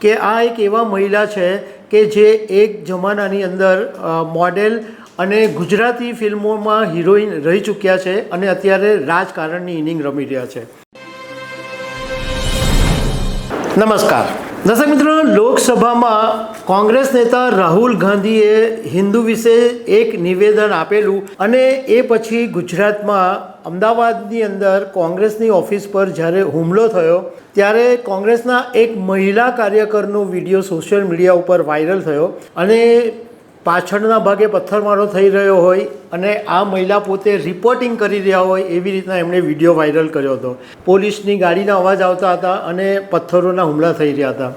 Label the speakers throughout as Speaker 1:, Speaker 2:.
Speaker 1: કે આ એક એવા મહિલા છે કે જે એક જમાનાની અંદર મોડેલ અને ગુજરાતી ફિલ્મોમાં હિરોઈન રહી ચૂક્યા છે અને અત્યારે રાજકારણની ઇનિંગ રમી રહ્યા છે. નમસ્કાર. દર્શક મિત્રો, લોકસભામાં કોંગ્રેસ નેતા રાહુલ ગાંધીએ હિન્દુ વિશે એક નિવેદન આપેલું અને એ પછી ગુજરાતમાં અમદાવાદની અંદર કોંગ્રેસની ઓફિસ પર જ્યારે હુમલો થયો, ત્યારે કોંગ્રેસના એક મહિલા કાર્યકરનો વીડિયો સોશિયલ મીડિયા ઉપર વાયરલ થયો અને પાછળના ભાગે પથ્થરમારો થઈ રહ્યો હોય અને આ મહિલા પોતે રિપોર્ટિંગ કરી રહ્યા હોય એવી રીતના એમણે વીડિયો વાયરલ કર્યો હતો. પોલીસની ગાડીના અવાજ આવતા હતા અને પથ્થરોના હુમલા થઈ રહ્યા હતા.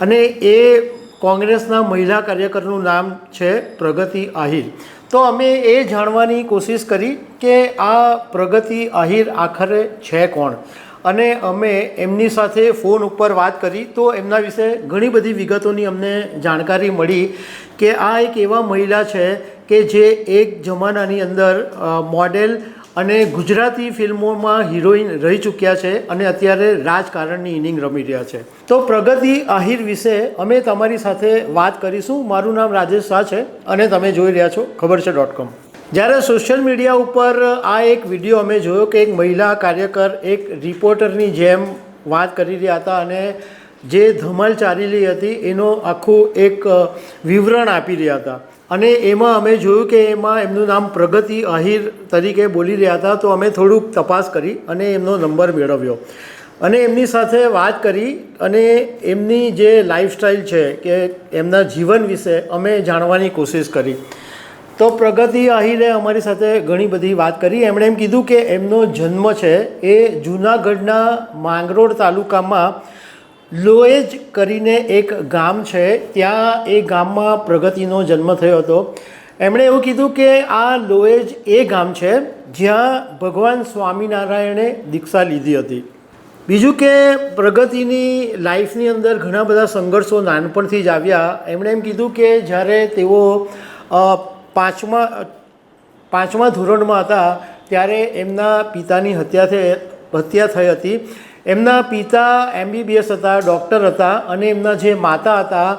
Speaker 1: અને એ કોંગ્રેસના મહિલા કાર્યકરનું નામ છે પ્રગતિ આહિર. તો અમે એ જાણવાની કોશિશ કરી કે આ પ્રગતિ આહિર આખરે છે કોણ? અને અમે એમની સાથે ફોન ઉપર વાત કરી તો એમના વિશે ઘણી બધી વિગતોની અમને જાણકારી મળી કે આ એક એવા મહિલા છે કે જે એક જમાનાની અંદર મોડેલ અને ગુજરાતી ફિલ્મોમાં હિરોઈન રહી ચૂક્યા છે અને અત્યારે રાજકારણની ઇનિંગ રમી રહ્યા છે. તો પ્રગતિ આહિર વિશે અમે તમારી સાથે વાત કરીશું. મારું નામ રાજેશ શાહ છે અને તમે જોઈ રહ્યા છો ખબર છે ડોટ કોમ. જ્યારે સોશિયલ મીડિયા ઉપર આ એક વીડિયો અમે જોયો કે એક મહિલા કાર્યકર એક રિપોર્ટરની જેમ વાત કરી રહ્યા હતા અને જે ધમાલ ચાલેલી હતી, એનો આખું એક વિવરણ આપી રહ્યા હતા. અને એમાં અમે જોયું કે એમાં એમનું નામ પ્રગતિ આહિર તરીકે બોલી રહ્યા હતા, તો અમે થોડુંક તપાસ કરી અને એમનો નંબર મેળવ્યો. અને એમની સાથે વાત કરી અને એમની જે લાઈફસ્ટાઈલ છે કે એમના જીવન વિશે અમે જાણવાની કોશિશ કરી. તો પ્રગતિ આહિરે અમારી સાથે ઘણી બધી વાત કરી. એમણે એમ કીધું કે એમનો જન્મ છે એ જૂનાગઢના માંગરોળ તાલુકામાં લોએજ કરીને એક ગામ છે. ત્યાં એ ગામમાં પ્રગતિનો જન્મ થયો હતો. એમણે એવું કીધું કે આ લોએજ એ ગામ છે જ્યાં ભગવાન સ્વામિનારાયણે દીક્ષા લીધી હતી. બીજું કે પ્રગતિની લાઈફની અંદર ઘણા બધા સંઘર્ષો નાનપણથી જ આવ્યા. એમણે એમ કીધું કે જ્યારે તેઓ પાંચમા પાંચમા ધોરણમાં હતા, ત્યારે એમના પિતાની હત્યા થઈ હત્યા થઈ હતી. એમના પિતા એમબીબીએસ હતા, ડૉક્ટર હતા અને એમના જે માતા હતા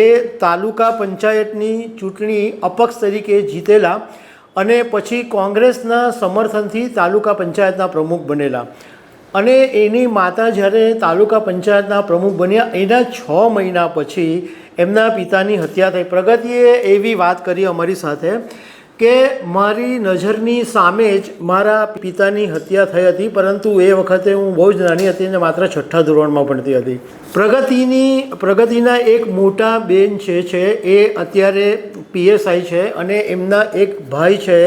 Speaker 1: એ તાલુકા પંચાયતની ચૂંટણી અપક્ષ તરીકે જીતેલા અને પછી કોંગ્રેસના સમર્થનથી તાલુકા પંચાયતના પ્રમુખ બનેલા. અને એની માતા જ્યારે તાલુકા પંચાયતના પ્રમુખ બન્યા, એના છ મહિના પછી એમના પિતાની હત્યા થઈ. પ્રગતિએ એવી વાત કરી અમારી સાથે કે મારી નજરની સામે જ મારા પિતાની હત્યા થઈ હતી, પરંતુ એ વખતે હું બહુ જ નાની હતી અને માત્ર છઠ્ઠા ધોરણમાં ભણતી હતી. પ્રગતિની, પ્રગતિના એક મોટા બેન છે છે, એ અત્યારે પીએસઆઈ છે અને એમના એક ભાઈ છે,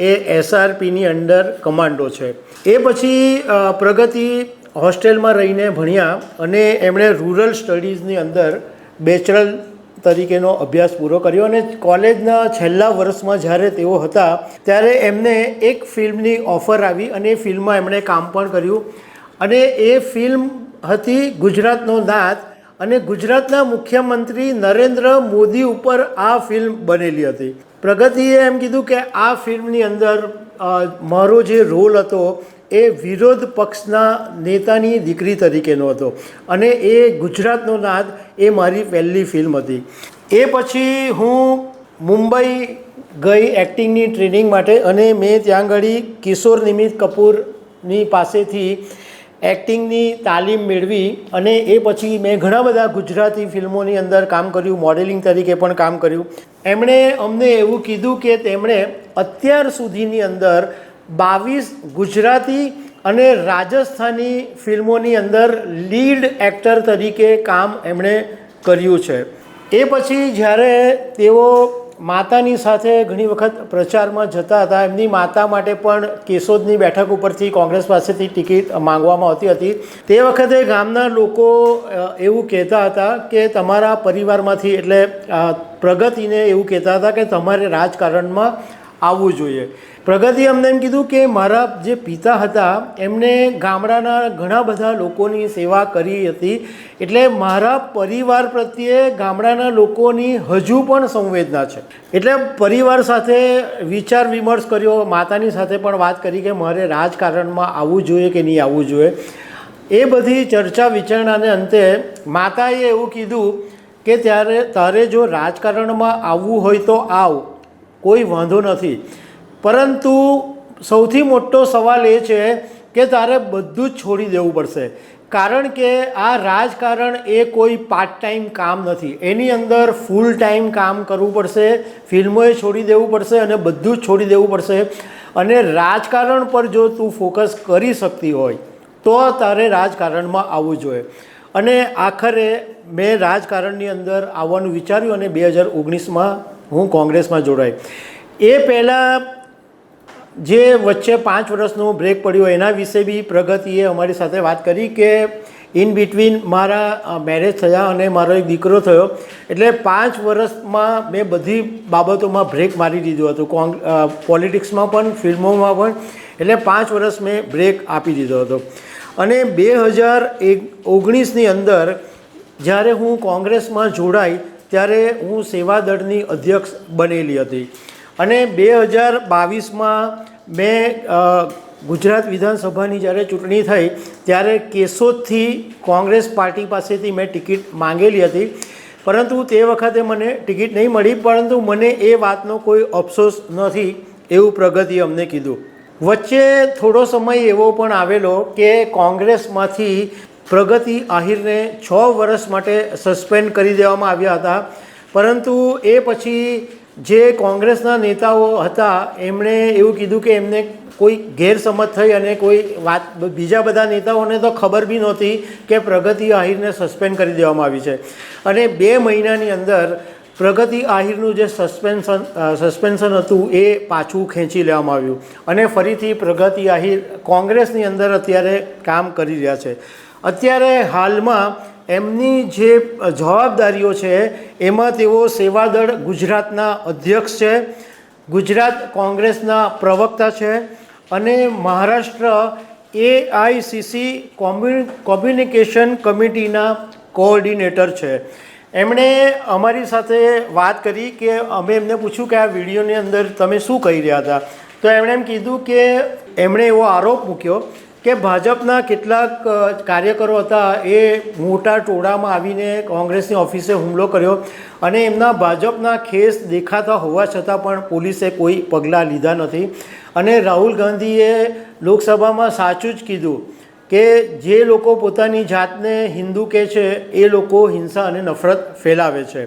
Speaker 1: એ એસઆરપીની અંડર કમાન્ડો છે. એ પછી પ્રગતિ હોસ્ટેલમાં રહીને ભણ્યા અને એમણે રૂરલ સ્ટડીઝની અંદર બેચરલ તરીકેનો અભ્યાસ પૂરો કર્યો અને કોલેજના છેલ્લા વર્ષમાં જ્યારે તેઓ હતા, ત્યારે એમને એક ફિલ્મની ઓફર આવી અને એ ફિલ્મમાં એમણે કામ પણ કર્યું. અને એ ફિલ્મ હતી ગુજરાતનો નાથ અને ગુજરાતના મુખ્યમંત્રી નરેન્દ્ર મોદી ઉપર આ ફિલ્મ બનેલી હતી. પ્રગતિએ એમ કીધું કે આ ફિલ્મની અંદર મારો જે રોલ હતો એ વિરોધ પક્ષના નેતાની દીકરી તરીકેનો હતો. અને એ ગુજરાતનો નાદ, એ મારી પહેલી ફિલ્મ હતી. એ પછી હું મુંબઈ ગઈ એક્ટિંગની ટ્રેનિંગ માટે અને મેં ત્યાં આગળ કિશોર નિમિત કપૂરની પાસેથી એક્ટિંગની તાલીમ મેળવી અને એ પછી મેં ઘણા બધા ગુજરાતી ફિલ્મોની અંદર કામ કર્યું, મોડેલિંગ તરીકે પણ કામ કર્યું. એમણે અમને એવું કીધું કે તેમણે અત્યાર સુધીની અંદર બાવીસ ગુજરાતી અને રાજસ્થાની ફિલ્મોની અંદર લીડ એક્ટર તરીકે કામ એમણે કર્યું છે. એ પછી જ્યારે તેઓ માતાની સાથે ઘણી વખત પ્રચારમાં જતા હતા, એમની માતા માટે પણ કેશોદની બેઠક ઉપરથી કોંગ્રેસ પાસેથી ટિકિટ માંગવામાં આવતી હતી. તે વખતે ગામના લોકો એવું કહેતા હતા કે તમારા પરિવારમાંથી એટલે પ્રગતિને એવું કહેતા હતા કે તમારે રાજકારણમાં આવવું જોઈએ. પ્રગતિ અમને એમ કીધું કે મારા જે પિતા હતા, એમને ગામડાના ઘણા બધા લોકોની સેવા કરી હતી. એટલે મારા પરિવાર પ્રત્યે ગામડાના લોકોની હજુ પણ સંવેદના છે. એટલે પરિવાર સાથે વિચાર વિમર્શ કર્યો, માતાની સાથે પણ વાત કરી કે મારે રાજકારણમાં આવવું જોઈએ કે નહીં આવવું જોઈએ. એ બધી ચર્ચા વિચારણાને અંતે માતાએ એવું કીધું કે ત્યારે તારે જો રાજકારણમાં આવવું હોય તો આવ. કોઈ વાંધો નથી. પરંતુ સૌથી મોટો સવાલ એ છે કે તારે બધું જ છોડી દેવું પડશે. કારણ કે આ રાજકારણ એ કોઈ પાર્ટ ટાઈમ કામ નથી. એની અંદર ફૂલ ટાઈમ કામ કરવું પડશે ફિલ્મોએ છોડી દેવું પડશે અને બધું જ છોડી દેવું પડશે. અને રાજકારણ પર જો તું ફોકસ કરી શકતી હોય, તો તારે રાજકારણમાં આવવું જોઈએ. અને આખરે મેં રાજકારણની અંદર આવવાનું વિચાર્યું અને બે હજાર ઓગણીસમાં હું કોંગ્રેસમાં જોડાઈ એ પહેલાં જે વચ્ચે પાંચ વર્ષનો બ્રેક પડ્યો, એના વિશે બી પ્રગતિએ અમારી સાથે વાત કરી કે ઇન બિટવીન મારા મેરેજ થયા અને મારો એક દીકરો થયો. એટલે પાંચ વર્ષમાં મેં બધી બાબતોમાં બ્રેક મારી દીધો હતો. કોંગ પોલિટિક્સમાં પણ, ફિલ્મોમાં પણ. એટલે પાંચ વર્ષ મેં બ્રેક આપી દીધો હતો. અને બે હજાર એક ઓગણીસની અંદર જ્યારે હું કોંગ્રેસમાં જોડાઈ ત્યારે હું સેવાદળની અધ્યક્ષ બનેલી હતી. અને બે હજાર બાવીસમાં મેં ગુજરાત વિધાનસભાની જ્યારે ચૂંટણી થઈ, ત્યારે કેશોદથી કોંગ્રેસ પાર્ટી પાસેથી મેં ટિકિટ માંગેલી હતી. પરંતુ તે વખતે મને ટિકિટ નહીં મળી, પરંતુ મને એ વાતનો કોઈ અફસોસ નથી એવું પ્રગતિએ અમને કીધું. વચ્ચે થોડો સમય એવો પણ આવેલો કે કોંગ્રેસમાંથી પ્રગતિ આહિરને છ વર્ષ માટે સસ્પેન્ડ કરી દેવામાં આવ્યા હતા. પરંતુ એ પછી જે કોંગ્રેસના નેતાઓ હતા, એમણે એવું કીધું કે એમને કોઈ ગેરસમજ થઈ અને કોઈ વાત, બીજા બધા નેતાઓને તો ખબર બી નહોતી કે પ્રગતિ આહિરને સસ્પેન્ડ કરી દેવામાં આવી છે. અને બે મહિનાની અંદર પ્રગતિ આહિરનું જે સસ્પેન્શન સસ્પેન્શન હતું એ પાછું ખેંચી લેવામાં આવ્યું. અને ફરીથી પ્રગતિ આહિર કોંગ્રેસની અંદર અત્યારે કામ કરી રહ્યા છે. અત્યારે હાલમાં એમની જે જવાબદારીઓ છે, એમાં તેઓ સેવાદળ ગુજરાતના અધ્યક્ષ છે, ગુજરાત કોંગ્રેસના પ્રવક્તા છે અને મહારાષ્ટ્ર એઆઈસીસી કોમ્યુનિકેશન કમિટીના કોઓર્ડિનેટર છે. એમણે અમારી સાથે વાત કરી કે અમે એમને પૂછ્યું કે આ વિડીયોની અંદર તમે શું કહી રહ્યા હતા. તો એમણે એમ કીધું કે એમણે એવો આરોપ મૂક્યો કે ભાજપના કેટલાક કાર્યકરો હતા એ મોટા ટોળામાં આવીને કોંગ્રેસની ઓફિસે હુમલો કર્યો અને એમના ભાજપના ખેસ દેખાતા હોવા છતાં પણ પોલીસે કોઈ પગલાં લીધા નથી. અને રાહુલ ગાંધીએ લોકસભામાં સાચું જ કીધું કે જે લોકો પોતાની જાતને હિન્દુ કહે છે, એ લોકો હિંસા અને નફરત ફેલાવે છે.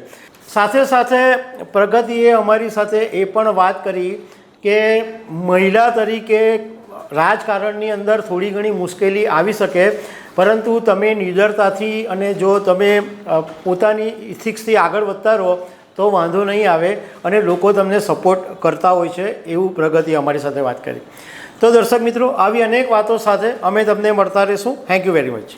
Speaker 1: સાથે સાથે પ્રગતિએ અમારી સાથે એ પણ વાત કરી કે મહિલા તરીકે રાજકારણની અંદર થોડી ઘણી મુશ્કેલી આવી શકે, પરંતુ તમે નિડરતાથી અને જો તમે પોતાની ઇથિક્સથી આગળ વધતા રહો, તો વાંધો નહીં આવે અને લોકો તમને સપોર્ટ કરતા હોય છે એવું પ્રગતિ અમારી સાથે વાત કરી. તો દર્શક મિત્રો, આવી અનેક વાતો સાથે અમે તમને મળતા રહીશું. Thank you very much